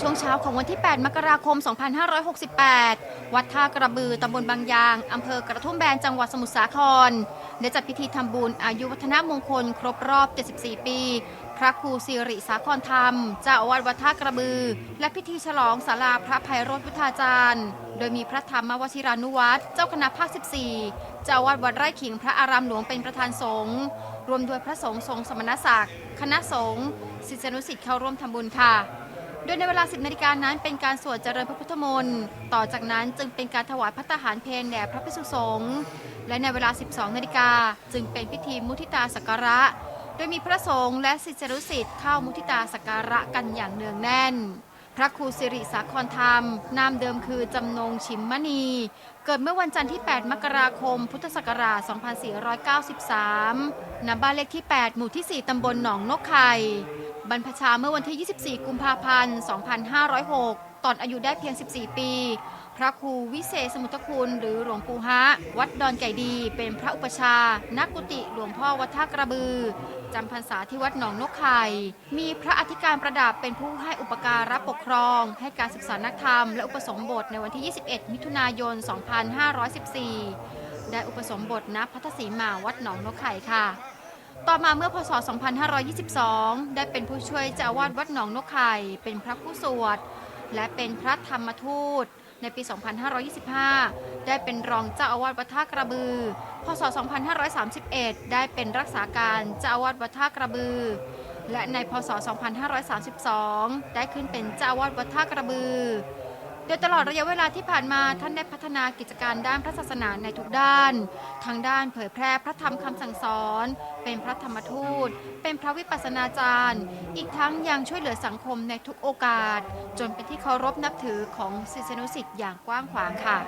ช่วงเช้าของวันที่ 8 มกราคม 2568 วัดท่ากระบือตำบลบางยาง อำเภอกระทุ่มแบน จังหวัดสมุทรสาคร ได้จัดพิธีทำบุญอายุวัฒนมงคล ครบรอบ 74 ปี พระครูสิริสาครธรรม เจ้าอาวาสวัดท่ากระบือ และพิธีฉลองศาลาพระภัยโรธพุทธาจารย์ โดยมีพระธรรมวชิรานุวัตรเจ้าคณะภาค 14 เจ้าอาวาสวัดไร่ขิงพระอารามหลวงเป็นประธานสงฆ์รวมด้วยพระสงฆ์ทรงสมณศักดิ์ คณะสงฆ์ศิษยานุศิษย์เข้าร่วมทำบุญค่ะ โดยในเวลา 10นาฬิกานั้นเป็นการสวดเจริญพระพุทธมนต์ ต่อจากนั้นจึงเป็นการถวายพระทหารเพลแด่พระภิกษุสงฆ์ และในเวลา 12นาฬิกาจึงเป็นพิธีมุทิตาสักการะ โดยมีพระสงฆ์และศิษยานุศิษย์เข้ามุทิตาสักการะกันอย่างเนืองแน่น พระครูสิริสาครธรรม นามเดิมคือจำนงชิมมณี เกิดเมื่อวันจันทร์ที่ 8 มกราคม พุทธศักราช 2493ณบ้านเลขที่ 8 หมู่ที่ 4 ตำบลหนองนกไข่ บรรพชาเมื่อวันที่ 24 กุมภาพันธ์ 2506 ตอนอายุได้เพียง 14 ปี พระครูวิเศษสมุทรคุณหรือหลวงปู่ฮะ วัดดอนไก่ดี เป็นพระอุปชา นักกุฏิหลวงพ่อวัดท่ากระบือ จำพรรษาที่วัดหนองนกไข่ มีพระอธิการประดับเป็นผู้ให้อุปการะปกครอง ให้การศึกษานักธรรม และอุปสมบทในวันที่ 21 มิถุนายน 2514 ได้อุปสมบทณพัทธสีมาวัดหนองนกไข่ค่ะ ต่อมาเมื่อพศ 2522 ได้เป็นผู้ช่วยเจ้าอาวาสวัดหนองนกไข่ เป็นพระผู้สวด และเป็นพระธรรมทูต ในปี 2525 ได้เป็นรองเจ้าอาวาสวัดท่ากระบือ พศ 2531 ได้เป็นรักษาการเจ้าอาวาสวัดท่ากระบือ และในพศ 2532 ได้ขึ้นเป็นเจ้าอาวาสวัดท่ากระบือ โดยตลอดระยะเวลาที่ผ่านมาท่านได้พัฒนากิจการด้านพระศาสนาในทุกด้านทั้งด้านเผยแพร่พระธรรมคำสั่งสอน เป็นพระธรรมทูต เป็นพระวิปัสสนาจารย์ อีกทั้งยังช่วยเหลือสังคมในทุกโอกาส จนเป็นที่เคารพนับถือของศิษยานุศิษย์อย่างกว้างขวางค่ะ